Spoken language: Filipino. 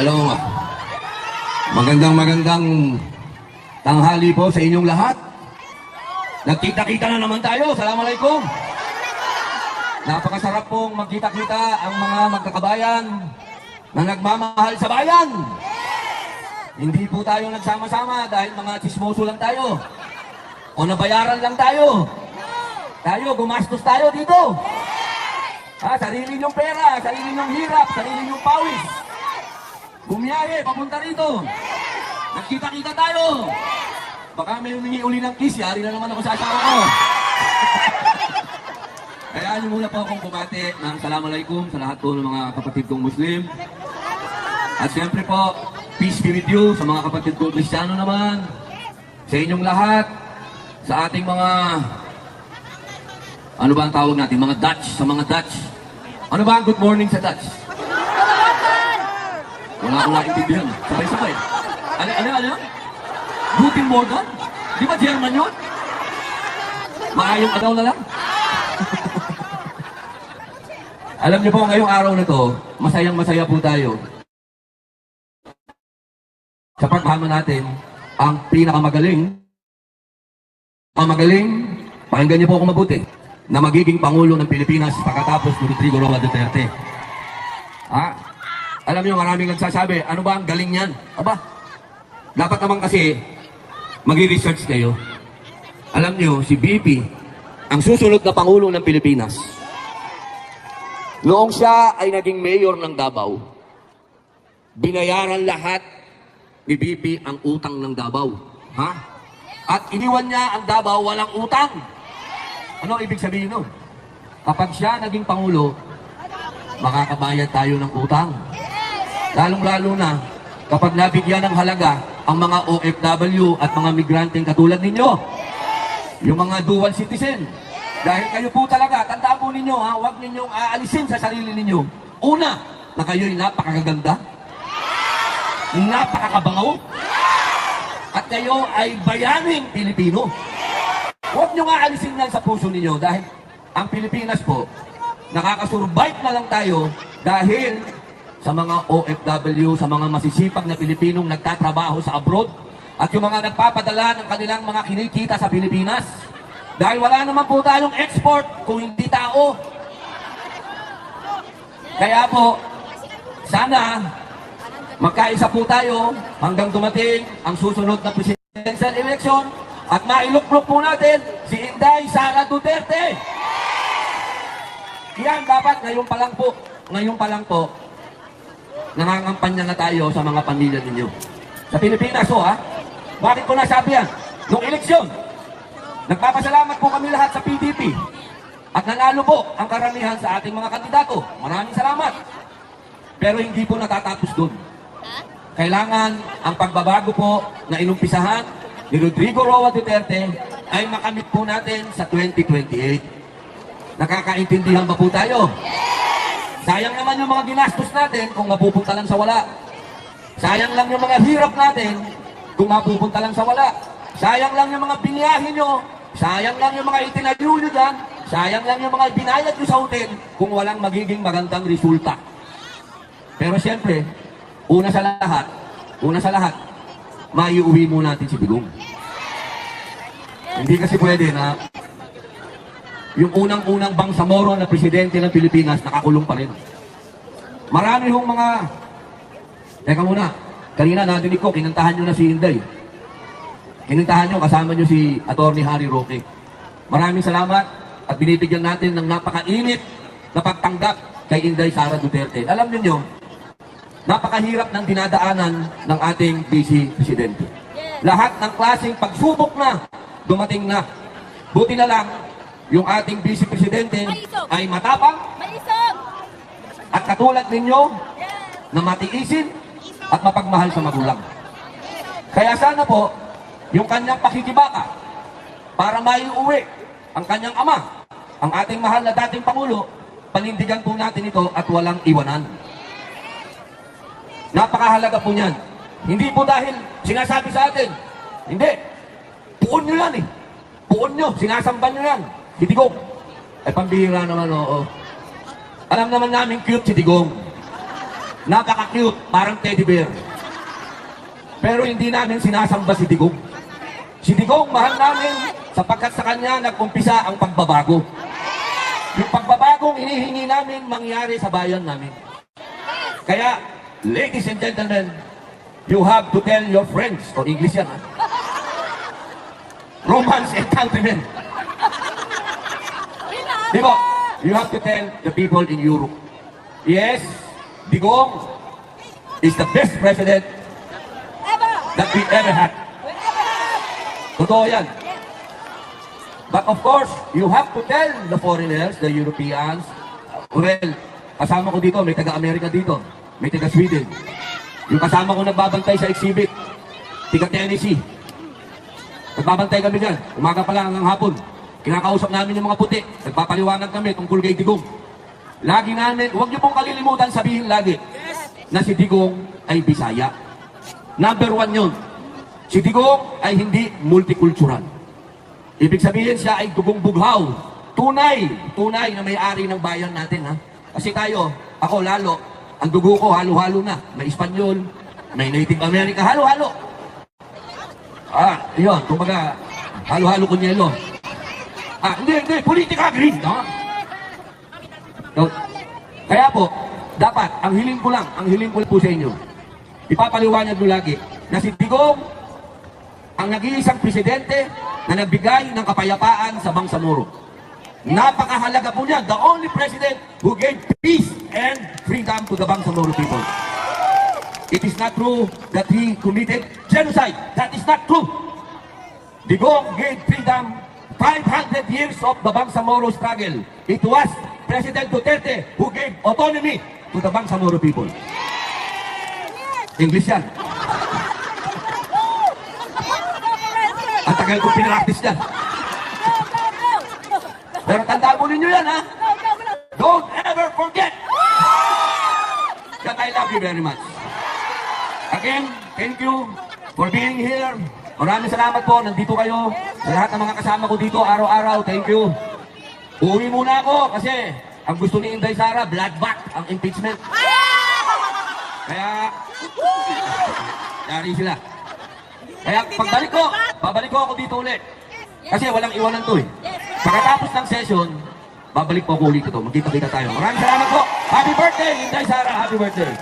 Hello. Magandang magandang tanghali po sa inyong lahat. Nagkita-kita na naman tayo. Assalamualaikum. Napakasarap pong magkita-kita ang mga magkakabayan na nagmamahal sa bayan. Hindi po tayo nagsama-sama dahil mga chismoso lang tayo. O nabayaran lang tayo. Tayo, gumastos tayo dito. Ha, sarili niyong pera, sarili niyong hirap, sarili niyong pawis. Bumiyahe, papunta rito. Nagkita-kita tayo. Baka may humingi uli ng kiss, yari na naman ako sa asawa ko. Kaya niyo muna po akong bumati ng Assalamualaikum sa lahat po ng mga kapatid kong Muslim. At siyempre po, peace be with you sa mga kapatid ko Kristiyano naman. Sa inyong lahat, sa ating mga, ano ba ang tawag natin? Mga Dutch, sa mga Dutch. Ano ba ang good morning sa Dutch? Wala akong naintindihan. Sabay-sabay. Ano, ano, ano? Guten Morgen? Di ba German yun? Maayong araw na lang. Alam niyo po, ngayong araw na to, masayang masaya po tayo. Sa paghama natin, ang pinakamagaling, ang magaling, pakinggan niyo po ako mabuti, na magiging Pangulo ng Pilipinas pagkatapos ni Rodrigo Roa Duterte. Alam niyo, maraming nagsasabi, ano ba ang galing niyan? Aba, dapat naman kasi, mag-research kayo. Alam niyo, si BP, ang susunod na Pangulo ng Pilipinas, Noong siya ay naging mayor ng Davao, binayaran lahat ni BP ang utang ng Davao. Ha? At iniwan niya ang Davao walang utang. Ano ibig sabihin nun? Kapag siya naging Pangulo, makakabayad tayo ng utang. Lalong-lalo na kapag nabigyan ng halaga ang mga OFW at mga migranteng katulad ninyo. Yung mga dual citizen. Dahil kayo po talaga, tandaan po ninyo ha, huwag ninyong aalisin sa sarili ninyo. Una, na kayo'y napakaganda, napakakabangaw, at kayo ay bayaning Pilipino. Huwag nyo nga alisin yan sa puso ninyo dahil ang Pilipinas po, nakakasurvive na lang tayo dahil sa mga OFW, sa mga masisipag na Pilipinong nagtatrabaho sa abroad at yung mga nagpapadala ng kanilang mga kinikita sa Pilipinas. Dahil wala naman po tayong export kung hindi tao. Kaya po, sana magkaisa po tayo hanggang dumating ang susunod na presidential election at mailuklok po natin si Inday Sara Duterte. Yan, dapat ngayon pa lang po, ngayon pa lang po, nangangampanya na tayo sa mga pamilya ninyo. Sa Pilipinas, oh ha? Bakit ko nasabi yan? Nung eleksyon, nagpapasalamat po kami lahat sa PDP. At nanalo po ang karamihan sa ating mga kandidato. Maraming salamat. Pero hindi po natatapos doon. Kailangan ang pagbabago po na inumpisahan ni Rodrigo Roa Duterte ay makamit po natin sa 2028. Nakakaintindihan ba po tayo? Sayang naman yung mga ginastos natin kung mapupunta lang sa wala. Sayang lang yung mga hirap natin kung mapupunta lang sa wala. Sayang lang yung mga biniyahin nyo. Sayang lang yung mga itinayo nyo dyan. Sayang lang yung mga binayad nyo sa hotel kung walang magiging magandang resulta. Pero siyempre, una sa lahat, una sa lahat, maiuwi mo natin si Bigong. Hindi kasi pwede na yung unang-unang bangsamoro na presidente ng Pilipinas nakakulong pa rin. Marami hong mga... Teka muna, kanina nadinig ko, kinantahan nyo na si Inday. Kinantahan nyo, kasama nyo si Attorney Harry Roque. Maraming salamat at binibigyan natin ng napakainit na pagtanggap kay Inday Sara Duterte. Alam niyo napakahirap ng dinadaanan ng ating DC Presidente. Lahat ng klaseng pagsubok na dumating na. Buti na lang, yung ating Vice Presidente ay matapang at katulad ninyo na matiisin at mapagmahal sa magulang. Kaya sana po, yung kanyang pakikibaka para maiuwi ang kanyang ama, ang ating mahal na dating Pangulo, panindigan po natin ito at walang iwanan. Napakahalaga po niyan. Hindi po dahil sinasabi sa atin, hindi, puon nyo yan eh. Puon nyo, sinasamba nyo yan. Si Digong. Ay pambihira naman, oo. Alam naman namin cute si Digong. Napaka-cute, parang teddy bear. Pero hindi namin sinasamba si Digong. Si Digong, mahal namin sapagkat sa kanya nagkumpisa ang pagbabago. Yung pagbabagong hinihingi namin mangyari sa bayan namin. Kaya, ladies and gentlemen, you have to tell your friends, o English yan ha, Romans and countrymen, Di ba? You have to tell the people in Europe. Yes, Digong is the best president that we ever had. Totoo yan. But of course, you have to tell the foreigners, the Europeans, well, kasama ko dito, may taga-Amerika dito, may taga-Sweden. Yung kasama ko nagbabantay sa exhibit, taga-Tennessee. Nagbabantay kami dyan, umaga pa lang hanggang hapon. Kinakausap namin yung mga puti, nagpapaliwanag kami tungkol kay Digong. Lagi namin, huwag niyo pong kalilimutan sabihin lagi na si Digong ay Bisaya. Number one yun. Si Digong ay hindi multicultural. Ibig sabihin siya ay dugong bughaw. Tunay, tunay na may-ari ng bayan natin ha. Kasi tayo, ako lalo, ang dugo ko halo-halo na. May Espanyol, may Native America, halo-halo. Ah, yun, kumbaga, halo-halo kunyelo. Ah, hindi, hindi, politika green, no? So, kaya po, dapat, ang hiling ko lang, ang hiling ko po sa inyo, ipapaliwanag nyo lagi na si Digong ang nag-iisang presidente na nagbigay ng kapayapaan sa Bangsamoro. Napakahalaga po niya, the only president who gave peace and freedom to the Bangsamoro people. It is not true that he committed genocide. That is not true. Digong gave freedom 500 years of the Bangsamoro struggle. It was President Duterte who gave autonomy to the Bangsamoro people. English yan. Ang tagal ko pinractice yan. Pero tandaan mo ninyo yan, ha? Don't ever forget that I love you very much. Again, thank you for being here. Maraming salamat po. Nandito kayo. Lahat ng mga kasama ko dito, araw-araw, thank you. Uuwi muna ako kasi ang gusto ni Inday Sara, bloodbath ang impeachment. Kaya, yari sila. Kaya pagbalik ko, babalik ko ako dito ulit. Kasi walang iwanan to eh. Pagkatapos ng session, babalik po ako ulit ito. Magkita-kita tayo. Maraming salamat po. Happy birthday, Inday Sara. Happy birthday.